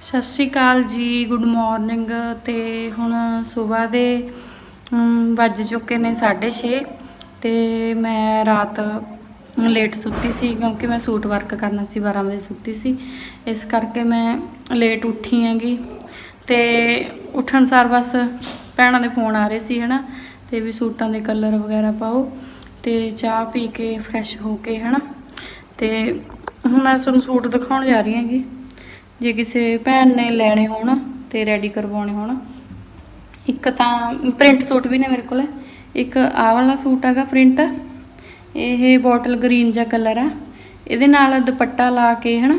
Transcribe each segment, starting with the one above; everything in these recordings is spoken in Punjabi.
ਸਤਿ ਸ਼੍ਰੀ ਅਕਾਲ ਜੀ ਗੁੱਡ ਮਾਰਨਿੰਗ ਤੇ ਹੁਣ ਸਵੇਰ ਦੇ ਵੱਜ ਚੁੱਕੇ ਨੇ 6:30 ਤੇ ਮੈਂ ਰਾਤ ਲੇਟ ਸੁੱਤੀ ਸੀ ਕਿਉਂਕਿ ਮੈਂ ਸੂਟ ਵਰਕ ਕਰਨਾ ਸੀ 12 ਵਜੇ ਸੁੱਤੀ ਸੀ। ਇਸ ਕਰਕੇ ਮੈਂ ਲੇਟ ਉੱਠੀ ਹੈਗੀ ਤੇ ਉੱਠਣ ਸਾਰ ਬਸ ਭੈਣਾਂ ਦੇ ਫੋਨ ਆ ਰਹੇ ਸੀ, ਹਨਾ, ਤੇ ਵੀ ਸੂਟਾਂ ਦੇ ਕਲਰ ਵਗੈਰਾ ਪਾਓ ਤੇ ਚਾਹ ਪੀ ਕੇ ਫਰੈਸ਼ ਹੋ ਕੇ, ਹਨਾ। ਤੇ ਹੁਣ ਮੈਂ ਤੁਹਾਨੂੰ ਸੂਟ ਦਿਖਾਉਣ ਜਾ ਰਹੀ ਹੈਗੀ। ਜੇ ਕਿਸੇ ਭੈਣ ਨੇ ਲੈਣੇ ਹੋਣ ਤੇ ਰੈਡੀ ਕਰਵਾਉਣੇ ਹੋਣ, ਇੱਕ ਤਾਂ ਪ੍ਰਿੰਟ ਸੂਟ ਵੀ ਨੇ ਮੇਰੇ ਕੋਲ, ਇੱਕ ਆਹ ਵਾਲਾ ਸੂਟ ਹੈਗਾ ਪ੍ਰਿੰਟ ਇਹ ਬੋਟਲ ਗ੍ਰੀਨ ਜਿਹਾ ਕਲਰ ਆ, ਇਹਦੇ ਨਾਲ ਦੁਪੱਟਾ ਲਾ ਕੇ ਹਨਾ,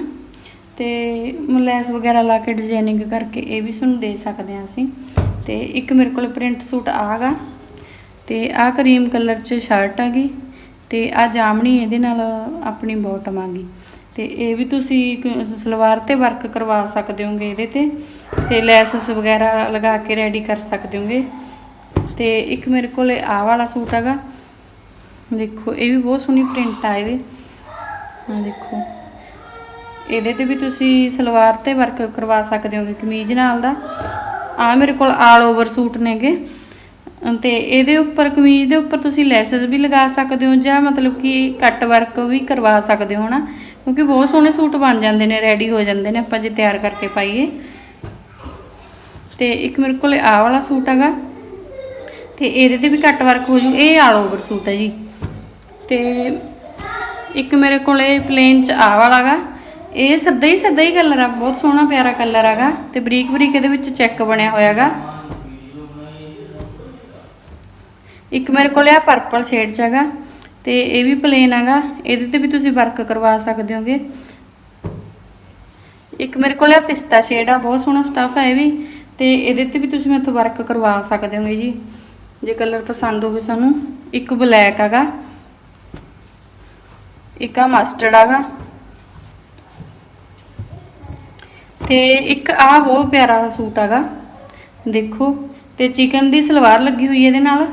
ਤੇ ਲੈਸ ਵਗੈਰਾ ਲਾ ਕੇ ਡਿਜ਼ਾਈਨਿੰਗ ਕਰਕੇ ਇਹ ਵੀ ਤੁਹਾਨੂੰ ਦੇ ਸਕਦੇ ਹਾਂ ਅਸੀਂ, ਤੇ ਇੱਕ ਮੇਰੇ ਕੋਲ ਪ੍ਰਿੰਟ ਸੂਟ ਆਗਾ ਤੇ ਆਹ ਕਰੀਮ ਕਲਰ 'ਚ ਸ਼ਰਟ ਆ ਗਈ ਤੇ ਆ ਜਾਮਣੀ ਇਹਦੇ ਨਾਲ ਆਪਣੀ ਬਾਟਮ ਆ ਗਈ ਤੇ ਇਹ ਵੀ ਤੁਸੀਂ ਕ- ਸਲਵਾਰ ਤੇ ਵਰਕ ਕਰਵਾ ਸਕਦੇ ਹੋਗੇ ਇਹਦੇ ਤੇ ਤੇ ਲੈਸਸ ਵਗੈਰਾ ਲਗਾ ਕੇ ਰੈਡੀ ਕਰ ਸਕਦੇ ਹੋਗੇ। ਤੇ ਇੱਕ ਮੇਰੇ ਕੋਲ ਆ ਵਾਲਾ ਸੂਟ ਹੈਗਾ। ਦੇਖੋ, ਇਹ ਵੀ ਬਹੁਤ ਸੋਹਣੀ ਪ੍ਰਿੰਟ ਆ ਇਹਦੇ। ਆ ਦੇਖੋ। ਇਹਦੇ ਤੇ ਵੀ ਤੁਸੀਂ ਸਲਵਾਰ ਤੇ ਵਰਕ ਕਰਵਾ ਸਕਦੇ ਹੋਗੇ ਕਮੀਜ਼ ਨਾਲ ਦਾ। ਆ ਮੇਰੇ ਕੋਲ ਆਲ ਓਵਰ ਸੂਟ ਨੇਗੇ। ਤੇ ਇਹਦੇ ਉੱਪਰ, ਕਮੀਜ਼ ਦੇ ਉੱਪਰ ਤੁਸੀਂ ਲੈਸਸ ਵੀ ਲਗਾ ਸਕਦੇ ਹੋ ਜਾਂ ਮਤਲਬ ਕਿ ਕੱਟ ਵਰਕ ਵੀ ਕਰਵਾ ਸਕਦੇ ਹੋ ਨਾ ਕਿਉਂਕਿ ਬਹੁਤ ਸੋਹਣੇ ਸੂਟ ਬਣ ਜਾਂਦੇ ਨੇ ਰੈਡੀ ਹੋ ਜਾਂਦੇ ਨੇ, ਆਪਾਂ ਜੇ ਤਿਆਰ ਕਰਕੇ ਪਾਈਏ। ਤੇ ਇੱਕ ਮੇਰੇ ਕੋਲ ਆ ਵਾਲਾ ਸੂਟ ਹੈਗਾ, ਤੇ ਇਹਦੇ ਤੇ ਵੀ ਕੱਟ ਵਰਕ ਹੋ ਜੂ, ਇਹ ਆਲ ਓਵਰ ਸੂਟ ਹੈ ਜੀ। ਤੇ ਇੱਕ ਮੇਰੇ ਕੋਲੇ ਪਲੇਨ ਚ ਆ ਵਾਲਾ ਗਾ ਇਹ ਸਿੱਧਾ ਹੀ ਸਿੱਧਾ ਹੀ ਕਲਰ ਆ, ਬਹੁਤ ਸੋਹਣਾ ਪਿਆਰਾ ਕਲਰ ਹੈਗਾ, ਤੇ ਬਰੀਕ ਬਰੀਕ ਇਹਦੇ ਵਿੱਚ ਚੈੱਕ ਬਣਿਆ ਹੋਇਆ ਹੈਗਾ। ਇੱਕ ਮੇਰੇ ਕੋਲ ਆ ਪਰਪਲ ਸ਼ੇਡ ਚ ਹੈਗਾ ਤੇ ਇਹ ਵੀ ਪਲੇਨ ਹੈਗਾ। ਇਹਦੇ ਤੇ ਵੀ ਤੁਸੀਂ ਵਰਕ ਕਰਵਾ ਸਕਦੇ ਹੋਗੇ। ਇੱਕ ਮੇਰੇ ਕੋਲ ਆ ਪਿਸਤਾ ਸ਼ੇਡ ਆ, ਬਹੁਤ ਸੋਹਣਾ ਸਟਫ ਹੈ ਇਹ ਵੀ। ਤੇ ਇਹਦੇ ਤੇ ਵੀ ਤੁਸੀਂ ਮੈਥੋਂ ਵਰਕ ਕਰਵਾ ਸਕਦੇ ਹੋਗੇ ਜੀ। ਜੇ ਕਲਰ ਪਸੰਦ ਹੋਵੇ ਸਾਨੂੰ। ਇੱਕ ਬਲੈਕ ਹੈਗਾ। ਇੱਕ ਆ ਮਸਟਰਡ ਹੈਗਾ। ਤੇ ਇੱਕ ਆ ਬਹੁਤ ਪਿਆਰਾ ਸੂਟ ਹੈਗਾ। ਦੇਖੋ। ਤੇ ਚਿਕਨ ਦੀ ਸਲਵਾਰ ਲੱਗੀ ਹੋਈ ਇਹਦੇ ਨਾਲ।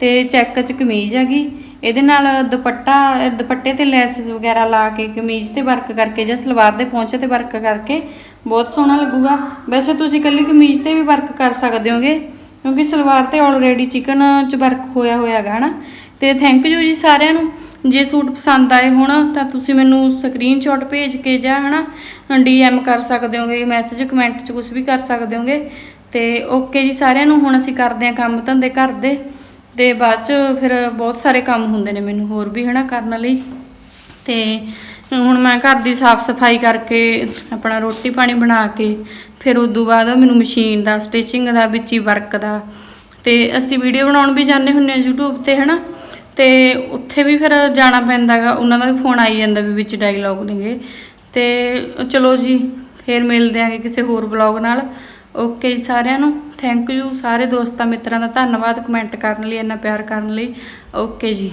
ਤੇ ਚੈੱਕ ਚ ਕਮੀਜ਼ ਹੈਗੀ। ਇਹਦੇ ਨਾਲ ਦੁਪੱਟਾ, ਦੁਪੱਟੇ ਤੇ ਲੈਸ ਵਗੈਰਾ ਲਾ ਕੇ, ਕਮੀਜ਼ ਤੇ ਵਰਕ ਕਰਕੇ ਜਾਂ ਸਲਵਾਰ ਦੇ ਪਹੁੰਚੇ ਤੇ ਵਰਕ ਕਰਕੇ ਬਹੁਤ ਸੋਹਣਾ ਲੱਗੂਗਾ। ਵੈਸੇ ਤੁਸੀਂ ਇਕੱਲੀ ਕਮੀਜ਼ ਤੇ ਵੀ ਵਰਕ ਕਰ ਸਕਦੇ ਹੋਗੇ, ਕਿਉਂਕਿ ਸਲਵਾਰ ਤੇ ਆਲਰੇਡੀ ਚਿਕਨ ਚ ਵਰਕ ਹੋਇਆ ਹੋਇਆ ਹੈਗਾ, ਹਨਾ? ਤੇ ਥੈਂਕ ਯੂ ਜੀ ਸਾਰਿਆਂ ਨੂੰ। ਜੇ ਸੂਟ ਪਸੰਦ ਆਏ ਹੋਣ, ਤਾਂ ਤੁਸੀਂ ਮੈਨੂੰ ਸਕਰੀਨਸ਼ਾਟ ਭੇਜ ਕੇ ਜਾਂ, ਹਨਾ ਡੀਐਮ ਕਰ ਸਕਦੇ ਹੋਗੇ ਮੈਸੇਜ ਕਮੈਂਟ 'ਚ ਕੁਝ ਵੀ ਕਰ ਸਕਦੇ ਹੋਗੇ। ਤੇ ਓਕੇ ਜੀ ਸਾਰਿਆਂ ਨੂੰ, ਹੁਣ ਅਸੀਂ ਕਰਦੇ ਹਾਂ ਕੰਮ ਧੰਦੇ ਘਰ ਦੇ। ਤੇ ਬਾਅਦ 'ਚ ਫਿਰ ਬਹੁਤ ਸਾਰੇ ਕੰਮ ਹੁੰਦੇ ਨੇ ਮੈਨੂੰ ਹੋਰ ਵੀ ਹਨਾ ਕਰਨ ਲਈ। ਤੇ ਹੁਣ ਮੈਂ ਘਰ ਦੀ ਸਾਫ਼ ਸਫ਼ਾਈ ਕਰਕੇ ਆਪਣਾ ਰੋਟੀ ਪਾਣੀ ਬਣਾ ਕੇ ਫਿਰ ਉਦੋਂ ਬਾਅਦ ਮੈਨੂੰ ਮਸ਼ੀਨ ਦਾ ਸਟਿਚਿੰਗ ਦਾ, ਵਿੱਚ ਹੀ ਵਰਕ ਦਾ। ਤੇ ਅਸੀਂ ਵੀਡੀਓ ਬਣਾਉਣ ਵੀ ਜਾਂਦੇ ਹੁੰਨੇ ਆ YouTube ਤੇ ਹਨਾ। ਤੇ ਉੱਥੇ ਵੀ ਫਿਰ ਜਾਣਾ ਪੈਂਦਾਗਾ ਉਹਨਾਂ ਦਾ ਵੀ ਫੋਨ ਆਈ ਜਾਂਦਾ ਵੀ ਵਿੱਚ ਡਾਇਲੌਗ ਨੇਗੇ। ਤੇ ਚਲੋ ਜੀ, ਫਿਰ ਮਿਲਦੇ ਆਂਗੇ ਕਿਸੇ ਹੋਰ ਬਲੌਗ ਨਾਲ। ਓਕੇ ਜੀ ਸਾਰਿਆਂ ਨੂੰ ਥੈਂਕ ਯੂ ਸਾਰੇ ਦੋਸਤਾਂ ਮਿੱਤਰਾਂ ਦਾ ਧੰਨਵਾਦ ਕਮੈਂਟ ਕਰਨ ਲਈ, ਇੰਨਾ ਪਿਆਰ ਕਰਨ ਲਈ। ਓਕੇ ਜੀ।